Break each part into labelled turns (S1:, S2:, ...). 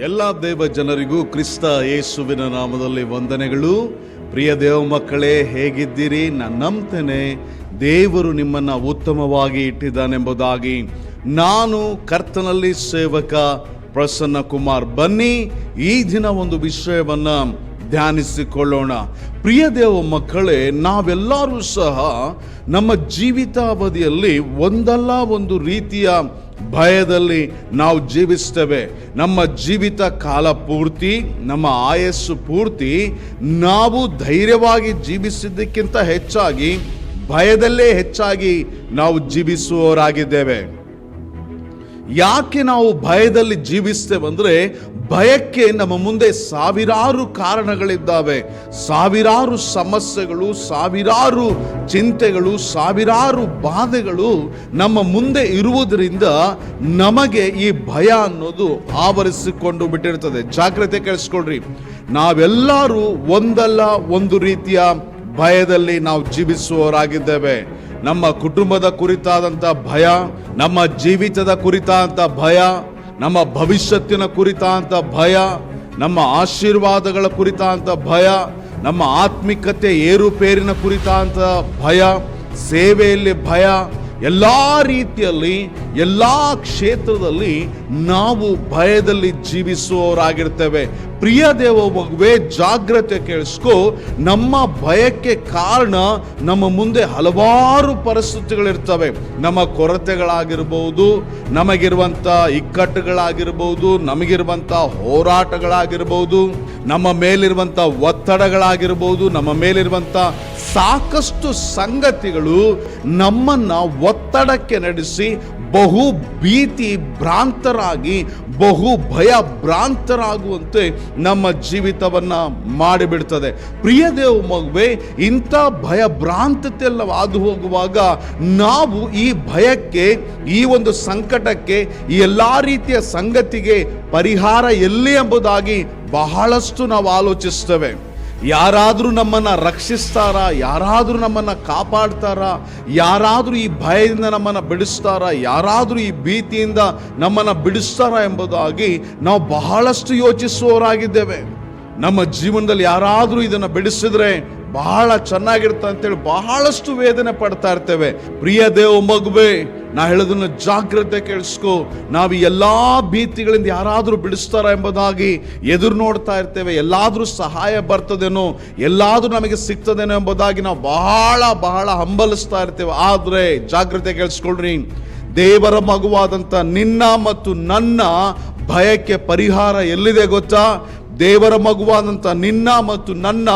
S1: ಎಲ್ಲ ದೇವ ಜನರಿಗೂ ಕ್ರಿಸ್ತ ಯೇಸುವಿನ ನಾಮದಲ್ಲಿ ವಂದನೆಗಳು. ಪ್ರಿಯ ದೇವ ಮಕ್ಕಳೇ, ಹೇಗಿದ್ದೀರಿ? ನಾನು ನಂಬ್ತೇನೆ. ದೇವರು ನಿಮ್ಮನ್ನ ಉತ್ತಮವಾಗಿ ಇಟ್ಟಿದ್ದಾನೆಂಬುದಾಗಿ. ನಾನು ಕರ್ತನಲ್ಲಿ ಸೇವಕ ಪ್ರಸನ್ನ ಕುಮಾರ್. ಬನ್ನಿ, ಈ ದಿನ ಒಂದು ವಿಷಯವನ್ನ ಧ್ಯಾನಿಸಿಕೊಳ್ಳೋಣ. ಪ್ರಿಯ ದೇವ ಮಕ್ಕಳೇ, ನಾವೆಲ್ಲರೂ ಸಹ ನಮ್ಮ ಜೀವಿತಾವಧಿಯಲ್ಲಿ ಒಂದಲ್ಲ ಒಂದು ರೀತಿಯ ಭಯದಲ್ಲಿ ನಾವು ಜೀವಿಸ್ತೇವೆ. ನಮ್ಮ ಜೀವಿತ ಕಾಲ ಪೂರ್ತಿ, ನಮ್ಮ ಆಯಸ್ಸು ಪೂರ್ತಿ ನಾವು ಧೈರ್ಯವಾಗಿ ಜೀವಿಸಿದ್ದಕ್ಕಿಂತ ಹೆಚ್ಚಾಗಿ, ಭಯದಲ್ಲೇ ಹೆಚ್ಚಾಗಿ ನಾವು ಜೀವಿಸುವವರಾಗಿದ್ದೇವೆ. ಯಾಕೆ ನಾವು ಭಯದಲ್ಲಿ ಜೀವಿಸ್ತೇವೆ ಅಂದ್ರೆ ಭಯಕ್ಕೆ ನಮ್ಮ ಮುಂದೆ ಸಾವಿರಾರು ಕಾರಣಗಳಿದ್ದಾವೆ. ಸಾವಿರಾರು ಸಮಸ್ಯೆಗಳು, ಸಾವಿರಾರು ಚಿಂತೆಗಳು, ಸಾವಿರಾರು ಬಾಧೆಗಳು ನಮ್ಮ ಮುಂದೆ ಇರುವುದರಿಂದ ನಮಗೆ ಈ ಭಯ ಅನ್ನೋದು ಆವರಿಸಿಕೊಂಡು ಬಿಟ್ಟಿರ್ತದೆ ಜಾಗ್ರತೆ ಕೇಳಿಸ್ಕೊಳ್ರಿ. ನಾವೆಲ್ಲರೂ ಒಂದಲ್ಲ ಒಂದು ರೀತಿಯ ಭಯದಲ್ಲಿ ನಾವು ಜೀವಿಸುವವರಾಗಿದ್ದೇವೆ. ನಮ್ಮ ಕುಟುಂಬದ ಕುರಿತಾದಂಥ ಭಯ, ನಮ್ಮ ಜೀವಿತದ ಕುರಿತಾದಂಥ ಭಯ, ನಮ್ಮ ಭವಿಷ್ಯತ್ತಿನ ಕುರಿತಾದಂಥ ಭಯ, ನಮ್ಮ ಆಶೀರ್ವಾದಗಳ ಕುರಿತಾದಂಥ ಭಯ, ನಮ್ಮ ಆತ್ಮಿಕತೆ ಏರುಪೇರಿನ ಕುರಿತಾದಂಥ ಭಯ, ಸೇವೆಯಲ್ಲಿ ಭಯ, ಎಲ್ಲ ರೀತಿಯಲ್ಲಿ, ಎಲ್ಲ ಕ್ಷೇತ್ರದಲ್ಲಿ ನಾವು ಭಯದಲ್ಲಿ ಜೀವಿಸುವವರಾಗಿರ್ತೇವೆ. ಪ್ರಿಯ ದೇವ ಮಗುವೆ, ಜಾಗ್ರತೆ ಕೇಳಿಸ್ಕೊ. ನಮ್ಮ ಭಯಕ್ಕೆ ಕಾರಣ ನಮ್ಮ ಮುಂದೆ ಹಲವಾರು ಪರಿಸ್ಥಿತಿಗಳಿರ್ತವೆ. ನಮ್ಮ ಕೊರತೆಗಳಾಗಿರ್ಬೋದು, ನಮಗಿರುವಂಥ ಇಕ್ಕಟ್ಟುಗಳಾಗಿರ್ಬೋದು, ನಮಗಿರುವಂಥ ಹೋರಾಟಗಳಾಗಿರ್ಬೋದು, ನಮ್ಮ ಮೇಲಿರುವಂಥ ಒತ್ತಡಗಳಾಗಿರ್ಬೋದು, ನಮ್ಮ ಮೇಲಿರುವಂಥ ಸಾಕಷ್ಟು ಸಂಗತಿಗಳು ನಮ್ಮನ್ನು ಒತ್ತಡಕ್ಕೆ ನಡೆಸಿ ಬಹು ಭೀತಿ ಭ್ರಾಂತರಾಗಿ, ಬಹು ಭಯ ಭ್ರಾಂತರಾಗುವಂತೆ ನಮ್ಮ ಜೀವಿತವನ್ನು ಮಾಡಿಬಿಡ್ತದೆ. ಪ್ರಿಯ ದೇವ ಮಗುವೆ, ಇಂಥ ಭಯ ಭ್ರಾಂತತೆ ಎಲ್ಲ ಹಾದು ಹೋಗುವಾಗ ನಾವು ಈ ಭಯಕ್ಕೆ, ಈ ಒಂದು ಸಂಕಟಕ್ಕೆ, ಈ ಎಲ್ಲ ರೀತಿಯ ಸಂಗತಿಗೆ ಪರಿಹಾರ ಎಲ್ಲಿ ಎಂಬುದಾಗಿ ಬಹಳಷ್ಟು ನಾವು ಆಲೋಚಿಸ್ತೇವೆ. ಯಾರಾದರೂ ನಮ್ಮನ್ನು ರಕ್ಷಿಸ್ತಾರಾ? ಯಾರಾದರೂ ನಮ್ಮನ್ನು ಕಾಪಾಡ್ತಾರಾ? ಯಾರಾದರೂ ಈ ಭಯದಿಂದ ನಮ್ಮನ್ನು ಬಿಡಿಸ್ತಾರಾ? ಯಾರಾದರೂ ಈ ಭೀತಿಯಿಂದ ನಮ್ಮನ್ನು ಬಿಡಿಸ್ತಾರಾ ಎಂಬುದಾಗಿ ನಾವು ಬಹಳಷ್ಟು ಯೋಚಿಸುವವರಾಗಿದ್ದೇವೆ. ನಮ್ಮ ಜೀವನದಲ್ಲಿ ಯಾರಾದರೂ ಇದನ್ನು ಬಿಡಿಸಿದ್ರೆ ಬಹಳ ಚೆನ್ನಾಗಿರುತ್ತೆ ಅಂತೇಳಿ ಬಹಳಷ್ಟು ವೇದನೆ ಪಡ್ತಾ ಇರ್ತೇವೆ. ಪ್ರಿಯ ದೇವ ಮಗುವೆ, ನಾ ಹೇಳೋದನ್ನ ಜಾಗ್ರತೆ ಕೇಳಿಸ್ಕೊ. ನಾವು ಎಲ್ಲ ಭೀತಿಗಳಿಂದ ಯಾರಾದರೂ ಬಿಡಿಸ್ತಾರ ಎಂಬುದಾಗಿ ಎದುರು ನೋಡ್ತಾ ಇರ್ತೇವೆ. ಎಲ್ಲಾದರೂ ಸಹಾಯ ಬರ್ತದೇನೋ, ಎಲ್ಲಾದರೂ ನಮಗೆ ಸಿಗ್ತದೇನೋ ಎಂಬುದಾಗಿ ನಾವು ಬಹಳ ಬಹಳ ಹಂಬಲಿಸ್ತಾ ಇರ್ತೇವೆ. ಆದರೆ ಜಾಗ್ರತೆ ಕೇಳಿಸ್ಕೊಳ್ರಿ. ದೇವರ ಮಗುವಾದಂಥ ನಿನ್ನ ಮತ್ತು ನನ್ನ ಭಯಕ್ಕೆ ಪರಿಹಾರ ಎಲ್ಲಿದೆ ಗೊತ್ತಾ? ದೇವರ ಮಗುವಾದಂಥ ನಿನ್ನ ಮತ್ತು ನನ್ನ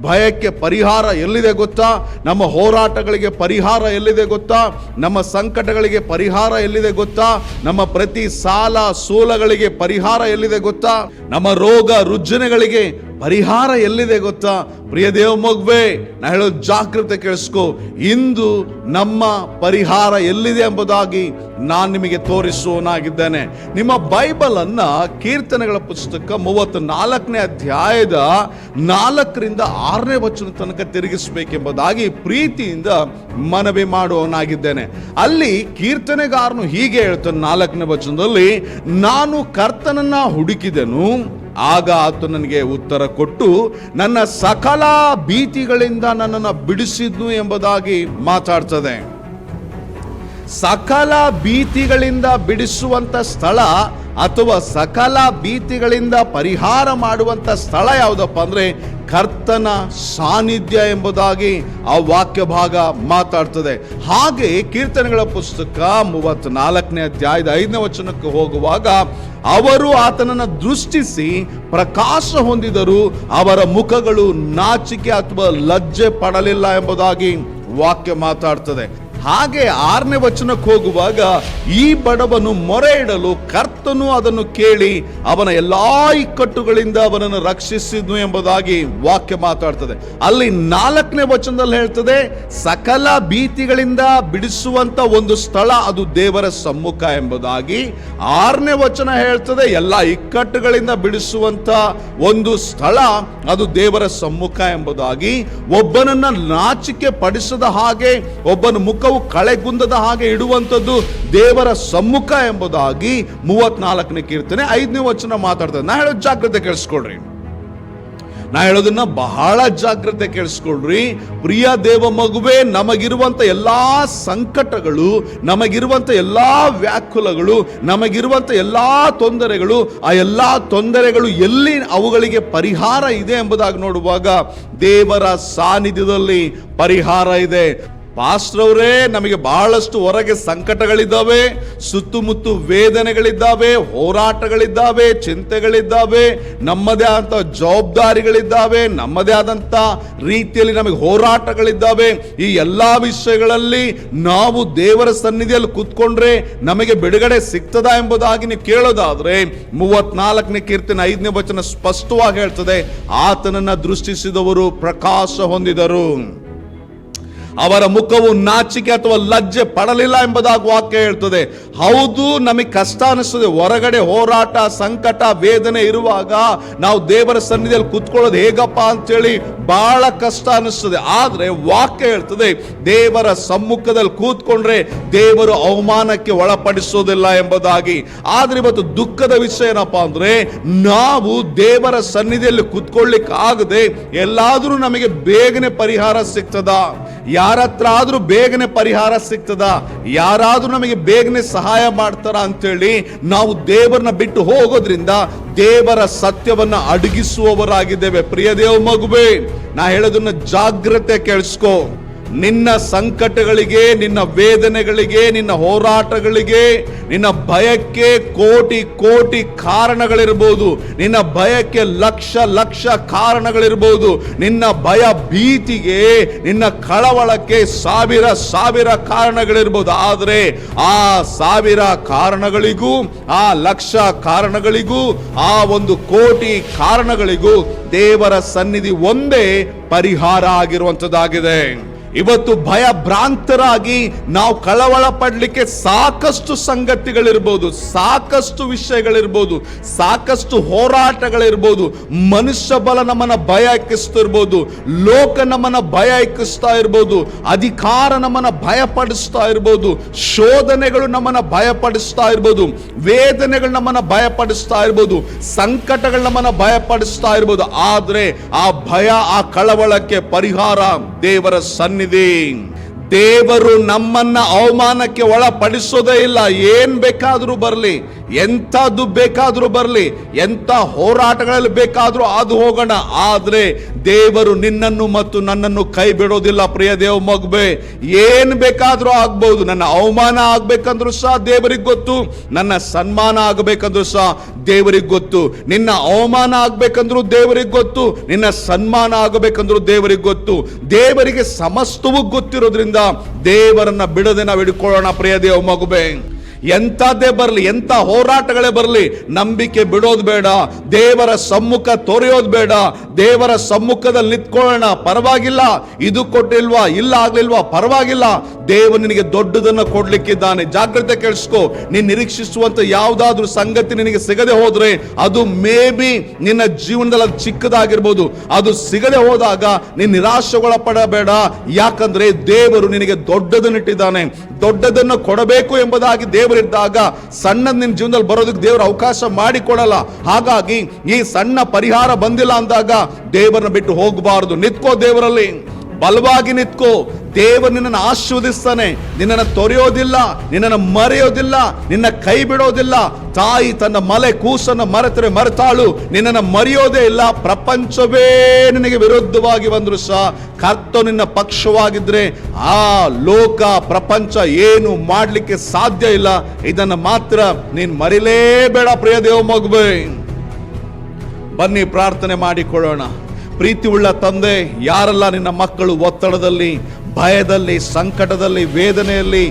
S1: ಭಯಕ್ಕೆ ಪರಿಹಾರ ಎಲ್ಲಿದೆ ಗೊತ್ತಾ? ನಮ್ಮ ಹೋರಾಟಗಳಿಗೆ ಪರಿಹಾರ ಎಲ್ಲಿದೆ ಗೊತ್ತಾ? ನಮ್ಮ ಸಂಕಟಗಳಿಗೆ ಪರಿಹಾರ ಎಲ್ಲಿದೆ ಗೊತ್ತಾ? ನಮ್ಮ ಪ್ರತಿ ಸಾಲ ಸೋಲಗಳಿಗೆ ಪರಿಹಾರ ಎಲ್ಲಿದೆ ಗೊತ್ತಾ? ನಮ್ಮ ರೋಗ ರುಜಿನಗಳಿಗೆ ಪರಿಹಾರ ಎಲ್ಲಿದೆ ಗೊತ್ತಾ? ಪ್ರಿಯ ದೇವ ಮಗುವೆ, ನಾ ಹೇಳೋ ಜಾಗೃತೆ ಕೇಳಿಸ್ಕೋ. ಇಂದು ನಮ್ಮ ಪರಿಹಾರ ಎಲ್ಲಿದೆ ಎಂಬುದಾಗಿ ನಾನು ನಿಮಗೆ ತೋರಿಸುವನಾಗಿದ್ದೇನೆ ನಿಮ್ಮ ಬೈಬಲ್ ಅನ್ನ ಕೀರ್ತನೆಗಳ ಪುಸ್ತಕ ಮೂವತ್ತು ನಾಲ್ಕನೇ ಅಧ್ಯಾಯದ ನಾಲ್ಕರಿಂದ ಆರನೇ ವಚನ ತನಕ ತಿರುಗಿಸಬೇಕೆಂಬುದಾಗಿ ಪ್ರೀತಿಯಿಂದ ಮನವಿ ಮಾಡುವವನಾಗಿದ್ದೇನೆ ಅಲ್ಲಿ ಕೀರ್ತನೆಗಾರನು ಹೀಗೆ ಹೇಳ್ತಾನೆ ನಾಲ್ಕನೇ ವಚನದಲ್ಲಿ, ನಾನು ಕರ್ತನನ್ನ ಹುಡುಕಿದೆನು ಆಗ ಆತ ನನಗೆ ಉತ್ತರ ಕೊಟ್ಟು, ನನ್ನ ಸಕಲ ಭೀತಿಗಳಿಂದ ನನ್ನನ್ನು ಬಿಡಿಸಿದ್ನು ಎಂಬುದಾಗಿ ಮಾತಾಡ್ತದೆ. ಸಕಲ ಭೀತಿಗಳಿಂದ ಬಿಡಿಸುವಂತ ಸ್ಥಳ ಅಥವಾ ಸಕಲ ಭೀತಿಗಳಿಂದ ಪರಿಹಾರ ಮಾಡುವಂತ ಸ್ಥಳ ಯಾವುದಪ್ಪ ಅಂದ್ರೆ ಕರ್ತನ ಸಾನ್ನಿಧ್ಯ ಎಂಬುದಾಗಿ ಆ ವಾಕ್ಯ ಭಾಗ ಮಾತಾಡ್ತದೆ. ಹಾಗೆ ಕೀರ್ತನೆಗಳ ಪುಸ್ತಕ ಮೂವತ್ನಾಲ್ಕನೇ ಅಧ್ಯಾಯದ ಐದನೇ ವಚನಕ್ಕೆ ಹೋಗುವಾಗ, ಅವರು ಆತನನ್ನು ದೃಷ್ಟಿಸಿ ಪ್ರಕಾಶ ಹೊಂದಿದರು ಅವರ ಮುಖಗಳು ನಾಚಿಕೆ ಅಥವಾ ಲಜ್ಜೆ ಪಡಲಿಲ್ಲ ಎಂಬುದಾಗಿ ವಾಕ್ಯ ಮಾತಾಡ್ತದೆ. ಹಾಗೆ ಆರನೇ ವಚನಕ್ಕೆ ಹೋಗುವಾಗ ಈ ಬಡವನು ಮೊರೆ ಇಡಲು ಕರ್ತನು ಅದನ್ನು ಕೇಳಿ ಅವನ ಎಲ್ಲಾ ಇಕ್ಕಟ್ಟುಗಳಿಂದ ಅವನನ್ನು ರಕ್ಷಿಸಿದ್ನು ಎಂಬುದಾಗಿ ವಾಕ್ಯ ಮಾತಾಡ್ತದೆ. ಅಲ್ಲಿ ನಾಲ್ಕನೇ ವಚನದಲ್ಲಿ ಹೇಳ್ತದೆ, ಸಕಲ ಭೀತಿಗಳಿಂದ ಬಿಡಿಸುವಂತ ಒಂದು ಸ್ಥಳ ಅದು ದೇವರ ಸಮ್ಮುಖ ಎಂಬುದಾಗಿ ಆರನೇ ವಚನ ಹೇಳ್ತದೆ. ಎಲ್ಲ ಇಕ್ಕಟ್ಟುಗಳಿಂದ ಬಿಡಿಸುವಂತ ಒಂದು ಸ್ಥಳ ಅದು ದೇವರ ಸಮ್ಮುಖ ಎಂಬುದಾಗಿ ಒಬ್ಬನನ್ನ ನಾಚಿಕೆ ಪಡಿಸದ ಹಾಗೆ ಒಬ್ಬನ ಮುಖ ಮುಖವು ಕಳೆಗುಂದದ ಹಾಗೆ ಇಡುವಂಥದ್ದು ದೇವರ ಸಮ್ಮುಖ ಎಂಬುದಾಗಿ ಮೂವತ್ನಾಲ್ಕನೇ ಕೀರ್ತನೆ ಐದನೇ ವಚನ ಮಾತಾಡ್ತದೆ. ನಾ ಹೇಳೋದು ಜಾಗ್ರತೆ ಕೇಳಿಸ್ಕೊಳ್ರಿ. ನಾ ಹೇಳೋದನ್ನ ಬಹಳ ಜಾಗ್ರತೆ ಕೇಳಿಸ್ಕೊಳ್ರಿ. ಪ್ರಿಯ ದೇವ ಮಗುವೆ ನಮಗಿರುವಂತ ಎಲ್ಲಾ ಸಂಕಟಗಳು ನಮಗಿರುವಂತ ಎಲ್ಲಾ ವ್ಯಾಕುಲಗಳು ನಮಗಿರುವಂತ ಎಲ್ಲಾ ತೊಂದರೆಗಳು, ಆ ಎಲ್ಲಾ ತೊಂದರೆಗಳು ಎಲ್ಲಿ ಅವುಗಳಿಗೆ ಪರಿಹಾರ ಇದೆ ಎಂಬುದಾಗಿ ನೋಡುವಾಗ ದೇವರ ಸಾನ್ನಿಧ್ಯದಲ್ಲಿ ಪರಿಹಾರ ಇದೆ. ಪಾಸ್ಟ್ರವರೇ, ನಮಗೆ ಬಹಳಷ್ಟು ಹೊರಗೆ ಸಂಕಟಗಳಿದ್ದಾವೆ, ಸುತ್ತಮುತ್ತು ವೇದನೆಗಳಿದ್ದಾವೆ, ಹೋರಾಟಗಳಿದ್ದಾವೆ, ಚಿಂತೆಗಳಿದ್ದಾವೆ, ನಮ್ಮದೇ ಆದಂಥ ಜವಾಬ್ದಾರಿಗಳಿದ್ದಾವೆ, ನಮ್ಮದೇ ಆದಂಥ ರೀತಿಯಲ್ಲಿ ನಮಗೆ ಹೋರಾಟಗಳಿದ್ದಾವೆ. ಈ ಎಲ್ಲ ವಿಷಯಗಳಲ್ಲಿ ನಾವು ದೇವರ ಸನ್ನಿಧಿಯಲ್ಲಿ ಕೂತ್ಕೊಂಡ್ರೆ ನಮಗೆ ಬಿಡುಗಡೆ ಸಿಗ್ತದಾ ಎಂಬುದಾಗಿ ನೀವು ಕೇಳೋದಾದ್ರೆ, ಮೂವತ್ನಾಲ್ಕನೇ ಕೀರ್ತನ ಐದನೇ ವಚನ ಸ್ಪಷ್ಟವಾಗಿ ಹೇಳ್ತದೆ, ಆತನನ್ನ ದೃಷ್ಟಿಸಿದವರು ಪ್ರಕಾಶ ಹೊಂದಿದರು. ಅವರ ಮುಖವು ನಾಚಿಕೆ ಅಥವಾ ಲಜ್ಜೆ ಪಡಲಿಲ್ಲ ಎಂಬುದಾಗಿ ವಾಕ್ಯ ಹೇಳ್ತದೆ. ಹೌದು, ನಮಗೆ ಕಷ್ಟ ಅನಿಸ್ತದೆ. ಹೊರಗಡೆ ಹೋರಾಟ, ಸಂಕಟ, ವೇದನೆ ಇರುವಾಗ ನಾವು ದೇವರ ಸನ್ನಿಧಿಯಲ್ಲಿ ಕುತ್ಕೊಳ್ಳೋದು ಹೇಗಪ್ಪ ಅಂತೇಳಿ ಬಹಳ ಕಷ್ಟ ಅನಿಸ್ತದೆ. ಆದರೆ ವಾಕ್ಯ ಹೇಳ್ತದೆ, ದೇವರ ಸಮ್ಮುಖದಲ್ಲಿ ಕೂತ್ಕೊಂಡ್ರೆ ದೇವರು ಅವಮಾನಕ್ಕೆ ಒಳಪಡಿಸೋದಿಲ್ಲ ಎಂಬುದಾಗಿ. ಆದ್ರೆ ಇವತ್ತು ದುಃಖದ ವಿಷಯ ಏನಪ್ಪ ಅಂದ್ರೆ, ನಾವು ದೇವರ ಸನ್ನಿಧಿಯಲ್ಲಿ ಕುತ್ಕೊಳ್ಳಿಕ್ಕೆ ಆಗದೆ ಎಲ್ಲಾದ್ರೂ ನಮಗೆ ಬೇಗನೆ ಪರಿಹಾರ ಸಿಗ್ತದಾ? ಯಾರ ಹತ್ರ ಆದ್ರೂ ಬೇಗನೆ ಪರಿಹಾರ ಸಿಗ್ತದ? ಯಾರಾದ್ರೂ ನಮಗೆ ಬೇಗನೆ ಸಹಾಯ ಮಾಡ್ತಾರ ಅಂತೇಳಿ ನಾವು ದೇವರನ್ನ ಬಿಟ್ಟು ಹೋಗೋದ್ರಿಂದ ದೇವರ ಸತ್ಯವನ್ನ ಅಡಗಿಸುವವರಾಗಿದ್ದೇವೆ. ಪ್ರಿಯ ದೇವ ಮಗುವೆ, ನಾ ಹೇಳೋದನ್ನ ಜಾಗ್ರತೆ ಕೇಳಿಸ್ಕೋ. ನಿನ್ನ ಸಂಕಟಗಳಿಗೆ, ನಿನ್ನ ವೇದನೆಗಳಿಗೆ, ನಿನ್ನ ಹೋರಾಟಗಳಿಗೆ, ನಿನ್ನ ಭಯಕ್ಕೆ ಕೋಟಿ ಕೋಟಿ ಕಾರಣಗಳಿರ್ಬೋದು. ನಿನ್ನ ಭಯಕ್ಕೆ ಲಕ್ಷ ಲಕ್ಷ ಕಾರಣಗಳಿರ್ಬೋದು. ನಿನ್ನ ಭಯ ಭೀತಿಗೆ, ನಿನ್ನ ಕಳವಳಕ್ಕೆ ಸಾವಿರ ಸಾವಿರ ಕಾರಣಗಳಿರ್ಬೋದು. ಆದರೆ ಆ ಸಾವಿರ ಕಾರಣಗಳಿಗೂ, ಆ ಲಕ್ಷ ಕಾರಣಗಳಿಗೂ, ಆ ಒಂದು ಕೋಟಿ ಕಾರಣಗಳಿಗೂ ದೇವರ ಸನ್ನಿಧಿ ಒಂದೇ ಪರಿಹಾರ ಆಗಿರುವಂತದ್ದಾಗಿದೆ ಇವತ್ತು ಭಯ ಭ್ರಾಂತರಾಗಿ ನಾವು ಕಳವಳ ಪಡ್ಲಿಕ್ಕೆ ಸಾಕಷ್ಟು ಸಂಗತಿಗಳಿರ್ಬೋದು, ಸಾಕಷ್ಟು ವಿಷಯಗಳಿರ್ಬೋದು, ಸಾಕಷ್ಟು ಹೋರಾಟಗಳಿರ್ಬೋದು. ಮನುಷ್ಯ ಬಲ ನಮ್ಮನ್ನ ಭಯ ಇಕ್ಕಿಸ್ತಿರ್ಬೋದು ಲೋಕ ನಮ್ಮನ್ನ ಭಯ ಇಕ್ಕಿಸ್ತಾ ಇರ್ಬೋದು, ಅಧಿಕಾರ ನಮ್ಮನ್ನ ಭಯಪಡಿಸ್ತಾ ಇರ್ಬೋದು, ಶೋಧನೆಗಳು ನಮ್ಮನ್ನ ಭಯಪಡಿಸ್ತಾ ಇರ್ಬೋದು, ವೇದನೆಗಳು ನಮ್ಮನ್ನ ಭಯಪಡಿಸ್ತಾ ಇರ್ಬೋದು, ಸಂಕಟಗಳು ನಮ್ಮನ್ನ ಭಯಪಡಿಸ್ತಾ ಇರ್ಬೋದು. ಆದ್ರೆ ಆ ಭಯ ಆ ಕಳವಳಕ್ಕೆ ಪರಿಹಾರ ದೇವರ ಸನ್ನಿಧಿ ದೇವರು ನಮ್ಮನ್ನ ಅವಮಾನಕ್ಕೆ ಒಳಪಡಿಸೋದೇ ಇಲ್ಲ. ಏನ್ ಬೇಕಾದ್ರೂ ಬರಲಿ, ಎಂಥದ್ದು ಬೇಕಾದ್ರೂ ಬರಲಿ, ಎಂಥ ಹೋರಾಟಗಳಲ್ಲಿ ಬೇಕಾದ್ರೂ ಅದು ಹೋಗೋಣ. ಆದರೆ ದೇವರು ನಿನ್ನನ್ನು ಮತ್ತು ನನ್ನನ್ನು ಕೈ ಬಿಡೋದಿಲ್ಲ ಪ್ರಿಯ ದೇವ ಮಗುವೆ. ಏನ್ ಬೇಕಾದ್ರೂ ಆಗ್ಬಹುದು ನನ್ನ ಅವಮಾನ ಆಗ್ಬೇಕಂದ್ರೂ ಸಹ ದೇವರಿಗೆ ಗೊತ್ತು. ನನ್ನ ಸನ್ಮಾನ ಆಗ್ಬೇಕಂದ್ರೂ ಸಹ ದೇವರಿಗೆ ಗೊತ್ತು. ನಿನ್ನ ಅವಮಾನ ಆಗ್ಬೇಕಂದ್ರೂ ದೇವರಿಗೆ ಗೊತ್ತು. ನಿನ್ನ ಸನ್ಮಾನ ಆಗಬೇಕಂದ್ರೂ ದೇವರಿಗೆ ಗೊತ್ತು. ದೇವರಿಗೆ ಸಮಸ್ತವೂ ಗೊತ್ತಿರೋದ್ರಿಂದ ದೇವರನ್ನ ಬಿಡದೆ ನಾವು ಹಿಡ್ಕೊಳ್ಳೋಣ ಪ್ರಿಯ ದೇವ ಮಗುಬೆ ಎಂಥದ್ದೇ ಬರಲಿ, ಎಂಥ ಹೋರಾಟಗಳೇ ಬರಲಿ, ನಂಬಿಕೆ ಬಿಡೋದು ಬೇಡ, ದೇವರ ಸಮ್ಮುಖ ತೊರೆಯೋದು ಬೇಡ, ದೇವರ ಸಮ್ಮುಖದಲ್ಲಿ ನಿಂತ್ಕೊಳ್ಳೋಣ, ಪರವಾಗಿಲ್ಲ, ಇದು ಕೊಟ್ಟಿಲ್ವಾ, ಇಲ್ಲ ಆಗ್ಲಿಲ್ವಾ, ಪರವಾಗಿಲ್ಲ ದೇವ ನಿನಗೆ ದೊಡ್ಡದನ್ನ ಕೊಡ್ಲಿಕ್ಕಿದ್ದಾನೆ. ಜಾಗ್ರತೆ ಕೇಳಿಸ್ಕೋ, ನೀನು ನಿರೀಕ್ಷಿಸುವಂತ ಯಾವುದಾದ್ರೂ ಸಂಗತಿ ನಿನಗೆ ಸಿಗದೆ ಹೋದ್ರೆ, ಅದು ಮೇ ಬಿ ನಿನ್ನ ಜೀವನದಲ್ಲಿ ಅದು ಚಿಕ್ಕದಾಗಿರ್ಬೋದು. ಅದು ಸಿಗದೆ ಹೋದಾಗ ನೀನ್ ನಿರಾಶೆಗೊಳಪಡಬೇಡ. ಯಾಕಂದ್ರೆ ದೇವರು ನಿನಗೆ ದೊಡ್ಡದನ್ನಿಟ್ಟಿದ್ದಾನೆ. ದೊಡ್ಡದನ್ನು ಕೊಡಬೇಕು ಎಂಬುದಾಗಿ ದೇವರಿದ್ದಾಗ ಸಣ್ಣ ನಿನ್ನ ಜೀವನದಲ್ಲಿ ಬರೋದಕ್ಕೆ ದೇವರು ಅವಕಾಶ ಮಾಡಿಕೊಡಲ್ಲ. ಹಾಗಾಗಿ ಈ ಸಣ್ಣ ಪರಿಹಾರ ಬಂದಿಲ್ಲ ಅಂದಾಗ ದೇವರನ್ನ ಬಿಟ್ಟು ಹೋಗಬಾರದು. ನಿತ್ಕೋ ದೇವರಲ್ಲಿ. ಬಲವಾಗಿ ನಿತ್ಕೋ. ದೇವರು ನಿನ್ನನ್ನು ಆಶೀರ್ವದಿಸ್ತಾನೆ. ನಿನ್ನನ್ನು ತೊರೆಯೋದಿಲ್ಲ, ನಿನ್ನನ್ನು ಮರೆಯೋದಿಲ್ಲ, ನಿನ್ನ ಕೈ ಬಿಡೋದಿಲ್ಲ. ತಾಯಿ ತನ್ನ ಮಲೆ ಕೂಸನ್ನು ಮರೆತರೆ ಮರೆತಾಳು, ನಿನ್ನನ್ನು ಮರೆಯೋದೇ ಇಲ್ಲ. ಪ್ರಪಂಚವೇ ನಿನಗೆ ವಿರುದ್ಧವಾಗಿ ಬಂದರೂ ಸಹ ಕರ್ತ ನಿನ್ನ ಪಕ್ಷವಾಗಿದ್ರೆ ಆ ಲೋಕ, ಪ್ರಪಂಚ ಏನು ಮಾಡಲಿಕ್ಕೆ ಸಾಧ್ಯ ಇಲ್ಲ. ಇದನ್ನು ಮಾತ್ರ ನೀನು ಮರಿಲೇಬೇಡ ಪ್ರಿಯ ದೇವ ಮಗುಬೇ ಬನ್ನಿ ಪ್ರಾರ್ಥನೆ ಮಾಡಿಕೊಳ್ಳೋಣ. ಪ್ರೀತಿ ಉಳ್ಳ ತಂದೆ, ಯಾರೆಲ್ಲ ನಿನ್ನ ಮಕ್ಕಳು ಒತ್ತಡದಲ್ಲಿ ಭಯದಲ್ಲಿ ಸಂಕಟದಲ್ಲಿ ವೇದನೆಯಲ್ಲಿ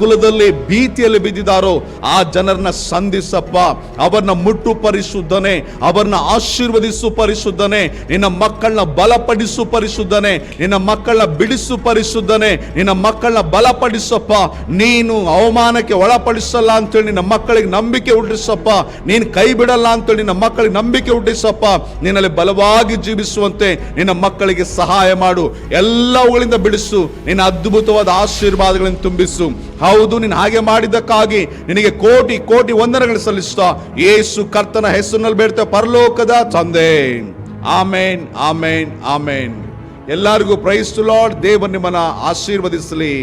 S1: ವ್ಯಾಕುಲದಲ್ಲಿ ಭೀತಿಯಲ್ಲಿ ಬಿದ್ದಿದ್ದಾರೋ ಆ ಜನರನ್ನ ಸಂಧಿಸಪ್ಪ. ಅವರನ್ನ ಮುಟ್ಟು ಪರಿಶುದ್ಧನೆ ಅವರನ್ನ ಆಶೀರ್ವದಿಸು ಪರಿಶುದ್ಧನೆ, ನಿನ್ನ ಮಕ್ಕಳನ್ನ ಬಲಪಡಿಸು ಪರಿಶುದ್ಧನೆ, ನಿನ್ನ ಮಕ್ಕಳನ್ನ ಬಿಡಿಸು ಪರಿಶುದ್ಧನೆ, ನಿನ್ನ ಮಕ್ಕಳನ್ನ ಬಲಪಡಿಸಪ್ಪ. ನೀನು ಅವಮಾನಕ್ಕೆ ಒಳಪಡಿಸಲ್ಲ ಅಂತೇಳಿ ನಿನ್ನ ಮಕ್ಕಳಿಗೆ ನಂಬಿಕೆ ಹುಟ್ಟಿಸಪ್ಪ. ನೀನು ಕೈ ಬಿಡಲ್ಲ ಅಂತೇಳಿ ನಿನ್ನ ಮಕ್ಕಳಿಗೆ ನಂಬಿಕೆ ಹುಟ್ಟಿಸಪ್ಪ. ನಿನ್ನಲ್ಲಿ ಬಲವಾಗಿ ಜೀವಿಸುವಂತೆ ನಿನ್ನ ಮಕ್ಕಳಿಗೆ ಸಹಾಯ ಮಾಡು. ಎಲ್ಲವುಗಳಿಂದ ಬಿಡಿಸು. ನಿನ್ನ ಅದ್ಭುತವಾದ ಆಶೀರ್ವಾದಗಳನ್ನು ತುಂಬಿಸು. ಹೌದು, ನೀನು ಹಾಗೆ ಮಾಡಿದ್ದಕ್ಕಾಗಿ ನಿನಗೆ ಕೋಟಿ ಕೋಟಿ ವಂದನೆಗಳು ಸಲ್ಲಿಸ್ತಾ ಏಸು ಕರ್ತನ ಹೆಸರಿನಲ್ಲಿ ಬೇಡ್ತೇವೆ, ಪರಲೋಕದ ತಂದೆ. ಆಮೇನ್ ಆಮೇನ್ ಆಮೇನ್. ಎಲ್ಲರಿಗೂ ಪ್ರೈಸ್ ಟು ಲಾರ್ಡ್ ದೇವ ನಿಮ್ಮನ್ನ ಆಶೀರ್ವದಿಸಲಿ.